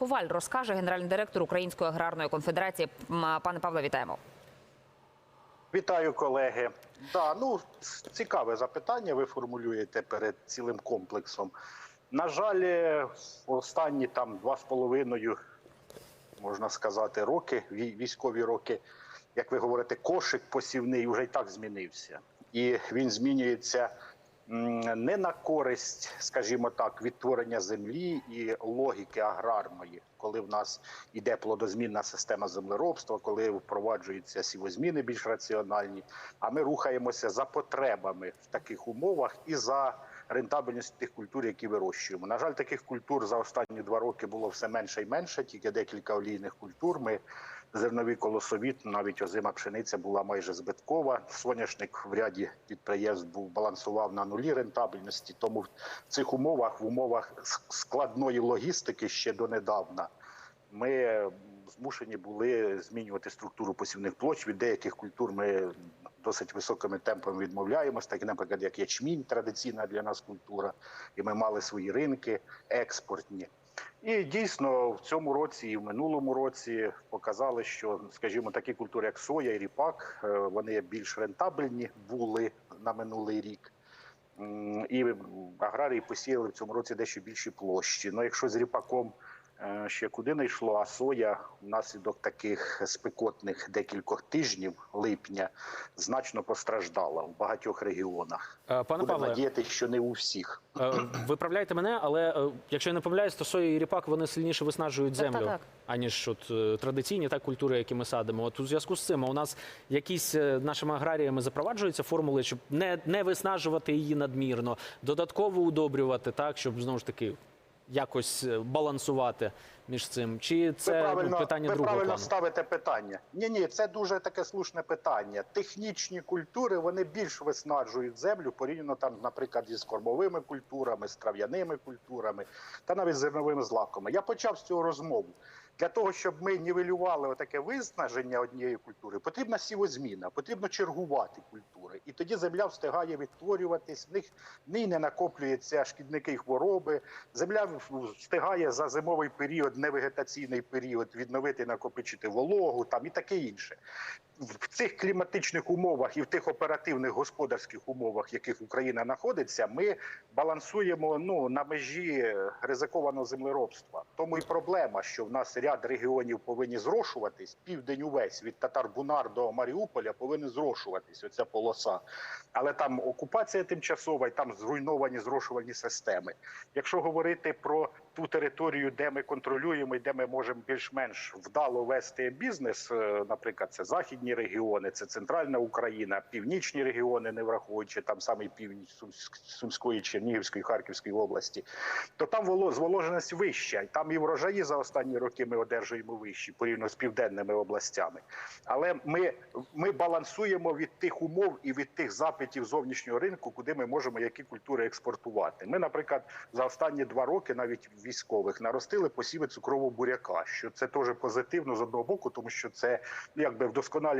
Коваль розкаже генеральний директор Української аграрної конфедерації. Пане Павле, вітаємо. Вітаю, колеги. Да, ну цікаве запитання. Ви формулюєте перед цілим комплексом. На жаль, е, останні там два з половиною, можна сказати, роки, вій- військові роки, як ви говорите, кошик посівний вже й так змінився, і він змінюється не на користь, скажімо так, відтворення землі і логіки аграрної, коли в нас іде плодозмінна система землеробства, коли впроваджуються сівозміни більш раціональні. А ми рухаємося за потребами в таких умовах і за рентабельністю тих культур, які вирощуємо. На жаль, таких культур за останні два роки було все менше і менше, тільки декілька олійних культур. Ми зернові колосові, навіть озима пшениця була майже збиткова. Соняшник в ряді підприємств був балансував на нулі рентабельності. Тому в цих умовах, в умовах складної логістики ще донедавна, ми змушені були змінювати структуру посівних площ. Від деяких культур ми досить високими темпами відмовляємось, так, наприклад, як ячмінь, традиційна для нас культура, і ми мали свої ринки експортні. І дійсно в цьому році і в минулому році показали, що, скажімо, такі культури, як соя і ріпак, е, вони більш рентабельні були на минулий рік. І аграрії посіяли в цьому році дещо більші площі. Ну, якщо з ріпаком ще куди не йшло, а соя внаслідок таких спекотних декількох тижнів липня значно постраждала в багатьох регіонах. Е, Пане Будемо Павле, надіятися, що не у всіх. е, виправляйте мене, але е, якщо я не помиляюсь, то соя і ріпак вони сильніше виснажують землю, так, так. аніж от е, традиційні так культури, які ми садимо. От у зв'язку з цим у нас якісь е, нашими аграріями запроваджуються формули, щоб не, не виснажувати її надмірно, додатково удобрювати, так щоб знову ж таки якось е, балансувати між цим. Чи це ви правильно, питання ви другого правильно плану? ставите питання. Ні, ні, це дуже таке слушне питання. Технічні культури вони більш виснажують землю порівняно там, наприклад, із кормовими культурами, з трав'яними культурами та навіть зерновими злаками. Я почав з цього розмову. Для того, щоб ми нівелювали отаке виснаження однієї культури, потрібна сівозміна, потрібно чергувати культури. І тоді земля встигає відтворюватись, в них нині не накоплюються шкідники хвороби. Земля встигає за зимовий період, невегетаційний період, відновити, накопичити вологу там і таке інше. В цих кліматичних умовах і в тих оперативних господарських умовах, в яких Україна знаходиться, ми балансуємо ну на межі ризикованого землеробства. Тому і проблема, що в нас ряд регіонів повинні зрошуватись. Південь увесь від Татар-Бунар до Маріуполя повинен зрошуватись. Оця полоса. Але там окупація тимчасова, і там зруйновані зрошувальні системи. Якщо говорити про ту територію, де ми контролюємо і де ми можемо більш-менш вдало вести бізнес, е, наприклад, це західні регіони, це центральна Україна, північні регіони, не враховуючи там саме північ Сумської, Чернігівської, Харківської області, то там воло- зволоженість вища, і там і врожаї за останні роки ми одержуємо вищі порівняно з південними областями. Але ми, ми балансуємо від тих умов і від тих запитів зовнішнього ринку, куди ми можемо які культури експортувати. Ми, наприклад, за останні два роки, навіть військових, наростили посіви цукрового буряка, що це теж позитивно з одного боку, тому що це якби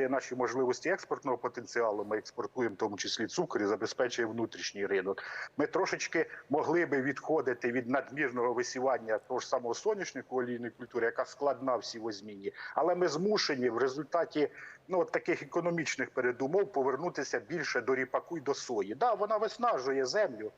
вдосконалює наші можливості експортного потенціалу. Ми експортуємо в тому числі цукор і забезпечує внутрішній ринок. Ми трошечки могли би відходити від надмірного висівання того ж самого соняшнику олійної культури, яка складна в сівозміні, але ми змушені в результаті ну от таких економічних передумов повернутися більше до ріпаку і до сої. Да, вона виснажує землю.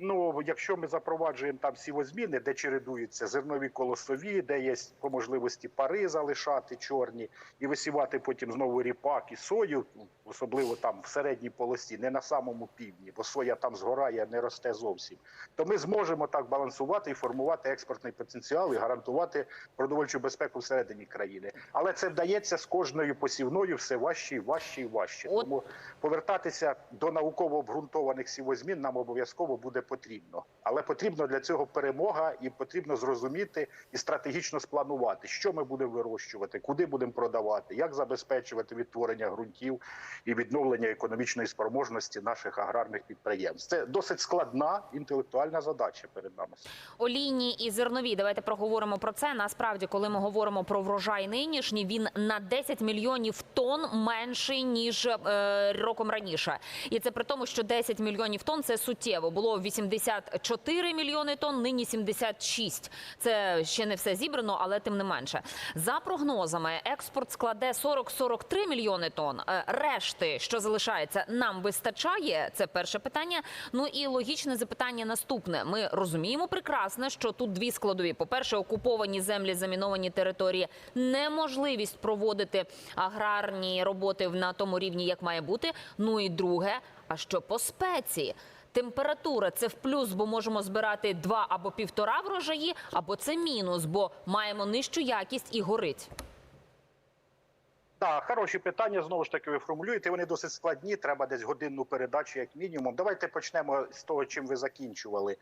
Ну, якщо ми запроваджуємо там сівозміни, де чередуються зернові колосові, де є по можливості пари залишати чорні і висівати потім знову ріпак і сою, особливо там в середній полосі, не на самому півдні, бо соя там згорає, не росте зовсім. То ми зможемо так балансувати і формувати експортний потенціал і гарантувати продовольчу безпеку всередині країни. Але це вдається з кожною посівною все важче і важче і важче. Тому повертатися до науково обґрунтованих сівозмін нам обов'язково буде потрібно але потрібно для цього перемога, і потрібно зрозуміти і стратегічно спланувати, що ми будемо вирощувати, куди будемо продавати, як забезпечувати відтворення ґрунтів і відновлення економічної спроможності наших аграрних підприємств. Це досить складна інтелектуальна задача перед нами. Олійні і зернові. Давайте проговоримо про це. Насправді, коли ми говоримо про врожай нинішній, він на 10 мільйонів тонн менший ніж е, роком раніше, і це при тому, що 10 мільйонів тонн – це суттєво було 84 4 мільйони тонн, нині 76. Це ще не все зібрано, але тим не менше. За прогнозами, експорт складе 40-43 мільйони тонн. Е, решти, що залишається, нам вистачає. Це перше питання. Ну і логічне запитання наступне. Ми розуміємо прекрасно, що тут дві складові: по перше, окуповані землі, заміновані території, неможливість проводити аграрні роботи на тому рівні, як має бути. Ну і друге, а що по спеції? Температура це в плюс, бо можемо збирати два або півтора врожаї, або це мінус, бо маємо нижчу якість і горить. Так, хороші питання. Знову ж таки, ви формулюєте. Вони досить складні. Треба десь годинну передачу, як мінімум. Давайте почнемо з того, чим ви закінчували.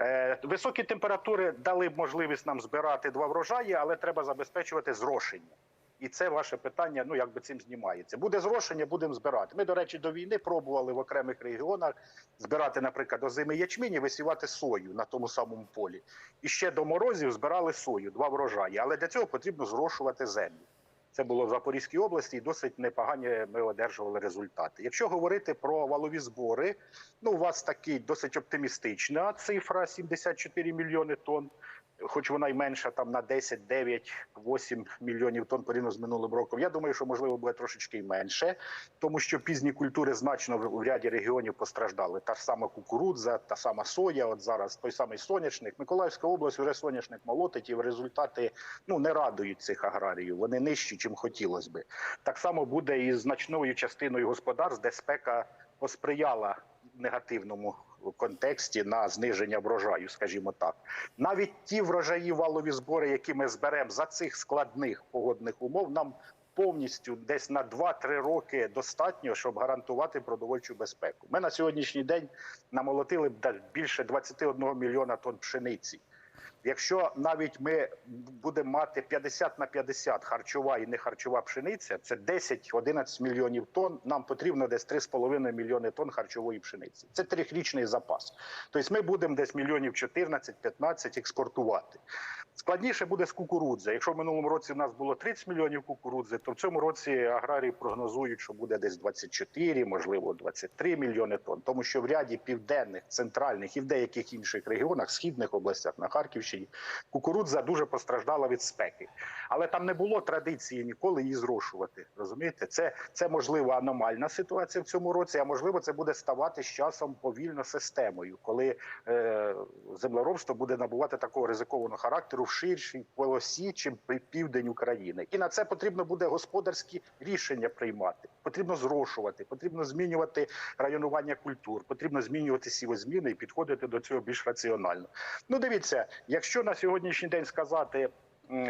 Е, високі температури дали б можливість нам збирати два врожаї, але треба забезпечувати зрошення. І це ваше питання, ну якби цим знімається. Буде зрошення, будемо збирати. Ми, до речі, до війни пробували в окремих регіонах збирати, наприклад, озими ячмінь і висівати сою на тому самому полі. І ще до морозів збирали сою, два врожаї. Але для цього потрібно зрошувати землю. Це було в Запорізькій області, і досить непогані ми одержували результати. Якщо говорити про валові збори, ну у вас такий досить оптимістична цифра 74 мільйони тонн, хоч вона й менша там на 10, 9, 8 мільйонів тонн порівняно з минулим роком. Я думаю, що можливо буде трошечки й менше, тому що пізні культури значно в ряді регіонів постраждали. Та ж сама кукурудза, та сама соя. От зараз той самий соняшник. Миколаївська область вже соняшник молотить, і результати ну не радують цих аграріїв. Вони нижчі, чим хотілося би. Так само буде і з значною частиною господарств, де спека посприяла негативному контексті на зниження врожаю, скажімо так. Навіть ті врожаї валові збори, які ми зберемо за цих складних погодних умов, нам повністю десь на 2-3 роки достатньо, щоб гарантувати продовольчу безпеку. Ми на сьогоднішній день намолотили б більше 21 мільйона тонн пшениці. Якщо навіть ми будемо мати 50 на 50 харчова і не харчова пшениця, це 10-11 мільйонів тонн. Нам потрібно десь 3,5 мільйони тонн харчової пшениці. Це трьохрічний запас. Тобто ми будемо десь мільйонів 14-15 експортувати. Складніше буде з кукурудзи. Якщо в минулому році в нас було 30 мільйонів кукурудзи, то в цьому році аграрії прогнозують, що буде десь 24, можливо, 23 мільйони тонн. Тому що в ряді південних, центральних і в деяких інших регіонах, східних областях на Харківщині, кукурудза дуже постраждала від спеки. Але там не було традиції ніколи її зрошувати. Розумієте, це, це можливо аномальна ситуація в цьому році, а можливо, це буде ставати з часом повільно системою, коли е, землеробство буде набувати такого ризикованого характеру ширшій полосі, чим пі- південь України. І на це потрібно буде господарські рішення приймати. Потрібно зрошувати, потрібно змінювати районування культур, потрібно змінювати сівозміни і підходити до цього більш раціонально. Ну, дивіться, якщо на сьогоднішній день сказати.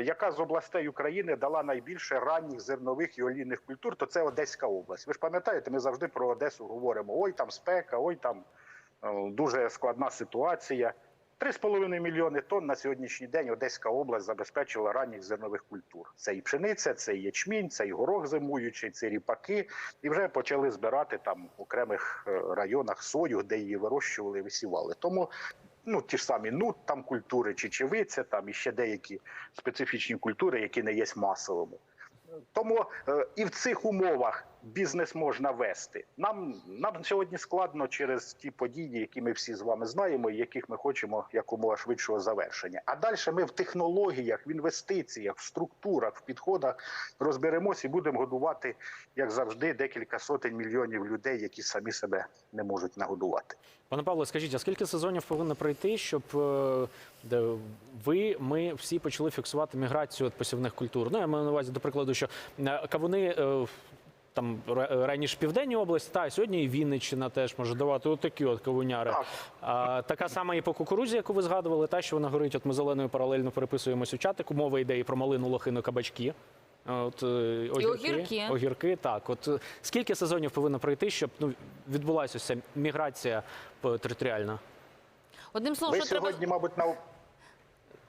Яка з областей України дала найбільше ранніх зернових і олійних культур, то це Одеська область. Ви ж пам'ятаєте, ми завжди про Одесу говоримо: ой, там спека, ой, там е, дуже складна ситуація. 3,5 мільйони тонн на сьогоднішній день Одеська область забезпечила ранніх зернових культур. Це і пшениця, це і ячмінь, це і горох зимуючий, це ріпаки. І вже почали збирати там в окремих е, районах сою, де її вирощували висівали. Тому ну ті ж самі нут там культури, чечевиця, там і ще деякі специфічні культури, які не є масовими. Тому е, і в цих умовах бізнес можна вести. Нам нам сьогодні складно через ті події, які ми всі з вами знаємо, і яких ми хочемо якомога швидшого завершення. А далі ми в технологіях, в інвестиціях, в структурах, в підходах розберемось і будемо годувати, як завжди, декілька сотень мільйонів людей, які самі себе не можуть нагодувати. Пане Павло, скажіть, а скільки сезонів повинно пройти, щоб е, ви, ми всі почали фіксувати міграцію от посівних культур? Ну, я маю на увазі, до прикладу, що е, кавуни е, там раніше південні області, та сьогодні і Вінниччина теж може давати отакі от кавуняри. А, така сама і по кукурудзі, яку ви згадували, та що вона горить. От ми зеленою паралельно переписуємось у чатику. Мова йде і про малину, лохину, кабачки. От, е, огірки. огірки. Так, от е, скільки сезонів повинно пройти, щоб ну відбулася ось ця міграція е, територіальна? Одним словом, що треба сьогодні, мабуть,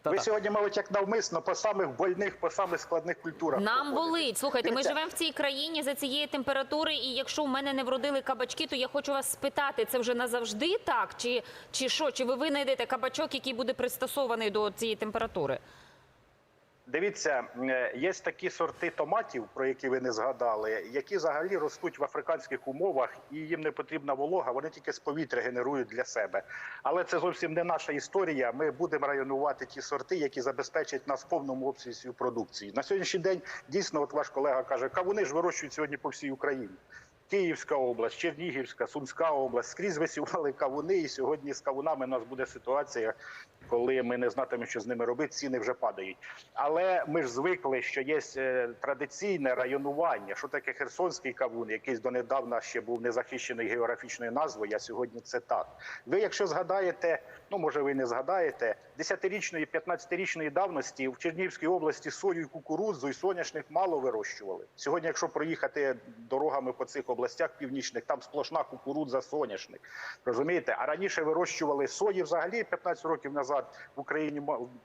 нав... ви Та-та. сьогодні, мабуть, як навмисно по самих больних, по самих складних культурах. Нам проходите. болить. Слухайте, ми живемо в цій країні за цієї температури, і якщо в мене не вродили кабачки, то я хочу вас спитати, це вже назавжди так? Чи, чи що? Чи ви винайдете кабачок, який буде пристосований до цієї температури? Дивіться, е, є такі сорти томатів, про які ви не згадали, які взагалі ростуть в африканських умовах, і їм не потрібна волога. Вони тільки з повітря генерують для себе. Але це зовсім не наша історія. Ми будемо районувати ті сорти, які забезпечать нас повному обсязі продукції. На сьогоднішній день дійсно, от ваш колега каже, кавуни ж вирощують сьогодні по всій Україні. Київська область, Чернігівська, Сумська область скрізь висівали кавуни, і сьогодні з кавунами у нас буде ситуація, коли ми не знатимемо, що з ними робити, ціни вже падають. Але ми ж звикли, що є е, традиційне районування. Що таке херсонський кавун, який донедавна ще був незахищений географічною назвою, а сьогодні це так. Ви, якщо згадаєте, ну може ви не згадаєте, 10-річної, 15-річної давності в Чернігівській області сою і кукурудзу і соняшник мало вирощували. Сьогодні, якщо проїхати дорогами по цих областях північних, там сплошна кукурудза, соняшник. Розумієте? А раніше вирощували сої взагалі 15 років назад в Україні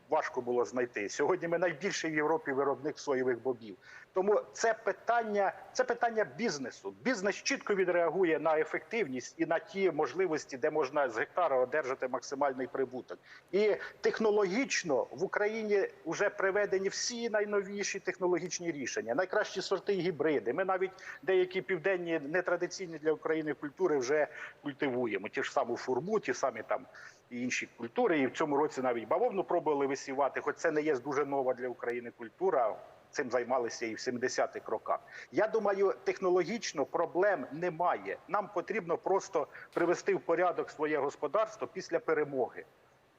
важко було знайти. Сьогодні ми найбільший в Європі виробник соєвих бобів. Тому це питання, це питання бізнесу. Бізнес чітко відреагує на ефективність і на ті можливості, де можна з гектара одержати максимальний прибуток. І технологічно в Україні вже приведені всі найновіші технологічні рішення, найкращі сорти і гібриди. Ми навіть деякі південні нетрадиційні для України культури вже культивуємо. Ті ж саму фурму, ті самі там і інші культури. І в цьому році навіть бавовну пробували висівати, хоч це не є дуже нова для України культура. Цим займалися і в 70-х роках. Я думаю, технологічно проблем немає. Нам потрібно просто привести в порядок своє господарство після перемоги.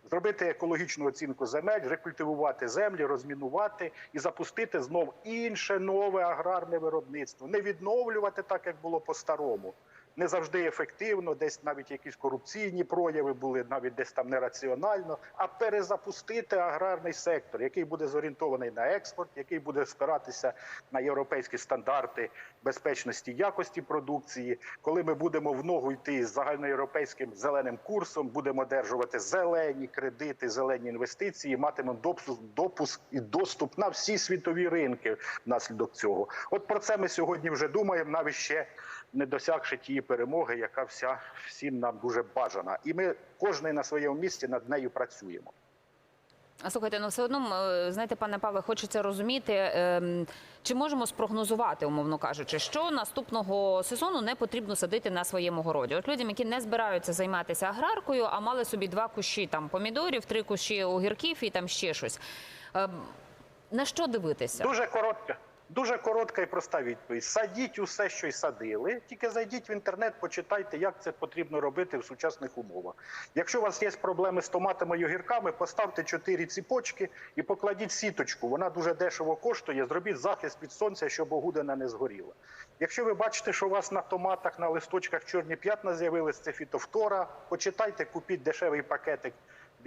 Зробити екологічну оцінку земель, рекультивувати землі, розмінувати і запустити знов інше нове аграрне виробництво. Не відновлювати так, як було по-старому. Не завжди ефективно, десь навіть якісь корупційні прояви були, навіть десь там нераціонально, а перезапустити аграрний сектор, який буде зорієнтований на експорт, який буде спиратися на європейські стандарти безпечності якості продукції. Коли ми будемо в ногу йти з загальноєвропейським зеленим курсом, будемо одержувати зелені кредити, зелені інвестиції, матимемо допуск, допуск і доступ на всі світові ринки внаслідок цього. От про це ми сьогодні вже думаємо, навіть ще не досягши тієї перемоги, яка вся всім нам дуже бажана, і ми кожен на своєму місці над нею працюємо. А слухайте, ну все одно, е, знаєте, пане Павле, хочеться розуміти, ем, чи можемо спрогнозувати, умовно кажучи, що наступного сезону не потрібно садити на своєму городі. От людям, які не збираються займатися аграркою, а мали собі два кущі там помідорів, три кущі огірків і там ще щось. Ем, На що дивитися? Дуже коротка. Дуже коротка і проста відповідь. Садіть усе, що й садили. Тільки зайдіть в інтернет, почитайте, як це потрібно робити в сучасних умовах. Якщо у вас є проблеми з томатами і огірками, поставте чотири ціпочки і покладіть сіточку. Вона дуже дешево коштує. Зробіть захист від сонця, щоб огудина не згоріла. Якщо ви бачите, що у вас на томатах, на листочках чорні п'ятна з'явились, це фітофтора. Почитайте, купіть дешевий пакетик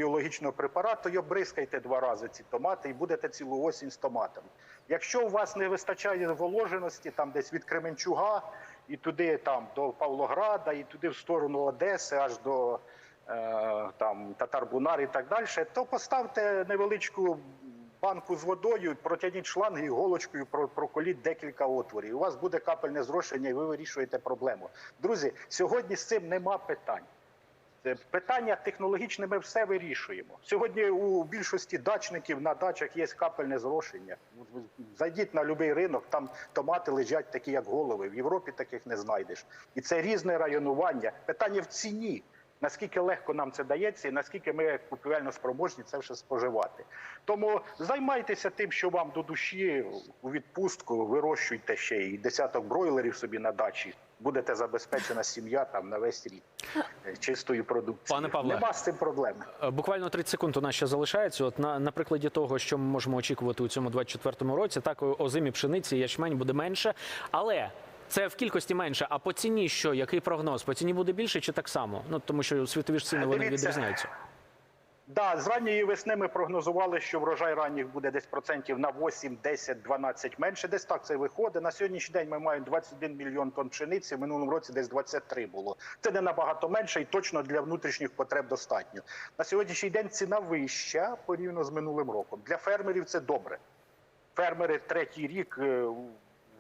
біологічного препарату і обризкайте два рази ці томати, і будете цілу осінь з томатами. Якщо у вас не вистачає воложеності, там десь від Кременчуга і туди там до Павлограда, і туди в сторону Одеси, аж до е, там Татарбунар і так далі, то поставте невеличку банку з водою, протягніть шланг і голочкою проколіть декілька отворів. У вас буде капельне зрошення, і ви вирішуєте проблему. Друзі, сьогодні з цим нема питань. Це питання технологічне ми все вирішуємо. Сьогодні у більшості дачників на дачах є капельне зрошення. Зайдіть на будь-який ринок, там томати лежать такі, як голови. В Європі таких не знайдеш. І це різне районування. Питання в ціні. Наскільки легко нам це дається, і наскільки ми купівельно спроможні це все споживати. Тому займайтеся тим, що вам до душі у відпустку, вирощуйте ще і десяток бройлерів собі на дачі. Будете забезпечена сім'я там на весь рік е, чистою продукцією. Пане Павле. Нема з цим проблеми. Е, Буквально 30 секунд у нас ще залишається. От на, на прикладі того, що ми можемо очікувати у цьому 24-му році, так озимі пшениці, ячмень буде менше, але. Це в кількості менше, а по ціні що? Який прогноз? По ціні буде більше чи так само? Ну тому що світові ж ціни вони Дивіться. відрізняються. Да, з ранньої весни ми прогнозували, що врожай ранніх буде десь процентів на 8, 10, 12 менше. Десь так це виходить. На сьогоднішній день ми маємо 21 мільйон тонн пшениці. В минулому році десь 23 було. Це не набагато менше і точно для внутрішніх потреб достатньо. На сьогоднішній день ціна вища порівняно з минулим роком. Для фермерів це добре. Фермери третій рік е,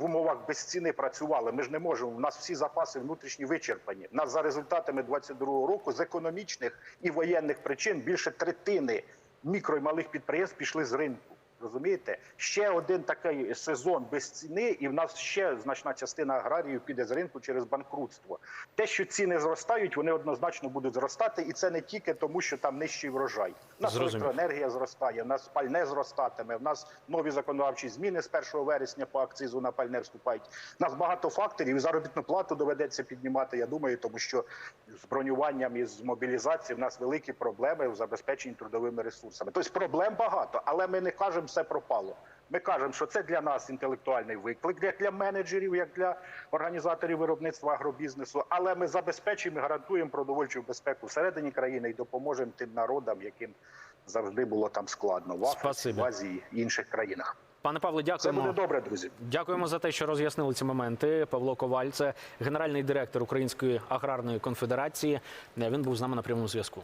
в умовах без ціни працювали. Ми ж не можемо. У нас всі запаси внутрішні вичерпані. У нас за результатами 22-го року з економічних і воєнних причин більше третини мікро і малих підприємств пішли з ринку. Розумієте? Ще один такий сезон без ціни, і в нас ще значна частина аграріїв піде з ринку через банкрутство. Те, що ціни зростають, вони однозначно будуть зростати, і це не тільки тому, що там нижчий врожай. У нас Зрозумів. електроенергія зростає, у нас пальне зростатиме, в нас нові законодавчі зміни з 1 вересня по акцизу на пальне вступають. У нас багато факторів, і заробітну плату доведеться піднімати. Я думаю, тому що з бронюванням і з мобілізацією в нас великі проблеми в забезпеченні трудовими ресурсами. Тобто проблем багато, але ми не кажемо все пропало. Ми кажемо, що це для нас інтелектуальний виклик, як для менеджерів, як для організаторів виробництва агробізнесу. Але ми забезпечуємо і гарантуємо продовольчу безпеку всередині країни і допоможемо тим народам, яким завжди було там складно в Африці, в Азії інших країнах. Пане Павле, Це буде добре, друзі. Дякуємо за те, що роз'яснили ці моменти. Павло Коваль, це генеральний директор Української аграрної конфедерації. Він був з нами на прямому зв'язку.